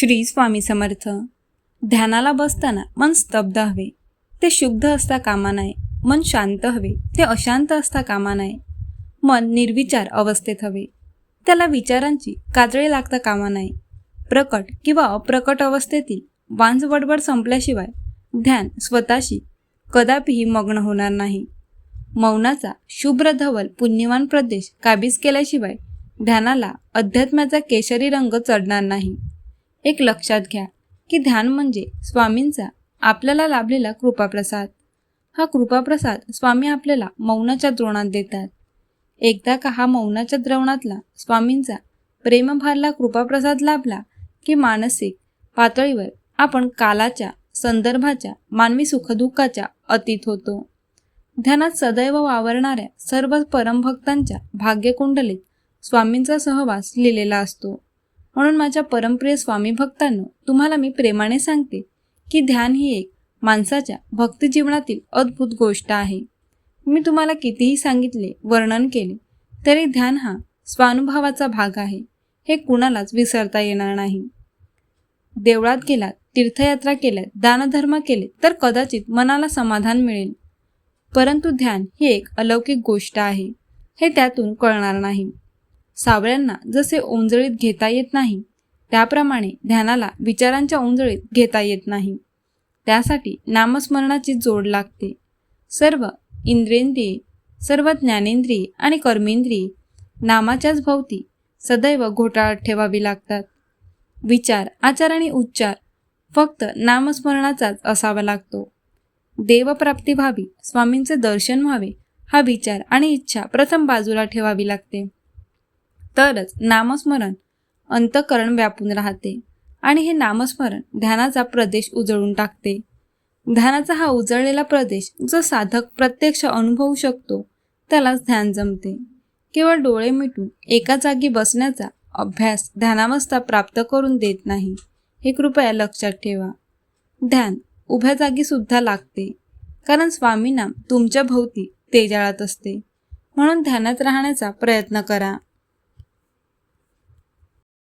श्री स्वामी समर्थ. ध्यानाला बसताना मन स्तब्ध हवे. ते शुद्ध असता कामा नये. मन शांत हवे. ते अशांत असता कामा नये. मन निर्विचार अवस्थेत हवे. त्याला विचारांची काजळी लागता कामा नये. प्रकट किंवा अप्रकट अवस्थेतील वांजवडबड संपल्याशिवाय ध्यान स्वतःशी कदापिही मग्न होणार नाही. मौनाचा शुभ्र धवल पुण्यवान प्रदेश काबीज केल्याशिवाय ध्यानाला अध्यात्माचा केशरी रंग चढणार नाही. एक लक्षात घ्या की ध्यान म्हणजे स्वामींचा आपल्याला लाभलेला कृपाप्रसाद. हा कृपाप्रसाद स्वामी आपल्याला मौनाच्या द्रोणात देतात. एकदा का हा मौनाच्या द्रोणातला स्वामींचा प्रेमभारला कृपाप्रसाद लाभला की मानसिक पातळीवर आपण कालाच्या संदर्भाच्या मानवी सुखदुःखाच्या अतीत होतो. ध्यानात सदैव वावरणाऱ्या सर्व परमभक्तांच्या भाग्यकुंडलीत स्वामींचा सहवास लिहिलेला असतो. म्हणून माझ्या परमप्रिय स्वामी भक्तांनो तुम्हाला मी प्रेमाने सांगते की ध्यान ही एक माणसाच्या भक्तजीवनातील अद्भुत गोष्ट आहे. मी तुम्हाला कितीही सांगितले वर्णन केले तरी ध्यान हा स्वानुभवाचा भाग आहे. हे कुणालाच विसरता येणार नाही. देवळात गेलात तीर्थयात्रा केल्यात दानधर्म केले तर कदाचित मनाला समाधान मिळेल. परंतु ध्यान ही एक अलौकिक गोष्ट आहे. हे त्यातून कळणार नाही. सावळ्यांना जसे ओंजळीत घेता येत नाही त्याप्रमाणे ध्यानाला विचारांच्या ओंजळीत घेता येत नाही. त्यासाठी नामस्मरणाची जोड लागते. सर्व इंद्रेंद्रिये सर्व ज्ञानेंद्रिये आणि कर्मेंद्रिये नामाच्याच भोवती सदैव घोटाळत ठेवावी लागतात. विचार आचार आणि उच्चार फक्त नामस्मरणाचाच असावा लागतो. देवप्राप्ती व्हावी स्वामींचे दर्शन व्हावे हा विचार आणि इच्छा प्रथम बाजूला ठेवावी लागते. तरच नामस्मरण अंतकरण व्यापून राहते. आणि हे नामस्मरण ध्यानाचा प्रदेश उजळून टाकते. ध्यानाचा हा उजळलेला प्रदेश जो साधक प्रत्यक्ष अनुभवू शकतो त्यालाच ध्यान जमते. केवळ डोळे मिटून एका जागी बसण्याचा अभ्यास ध्यानावस्था प्राप्त करून देत नाही हे कृपया लक्षात ठेवा. ध्यान उभ्या जागी सुद्धा लागते कारण स्वामीनाम तुमच्या भोवती तेजाळत असते. म्हणून ध्यानात राहण्याचा प्रयत्न करा.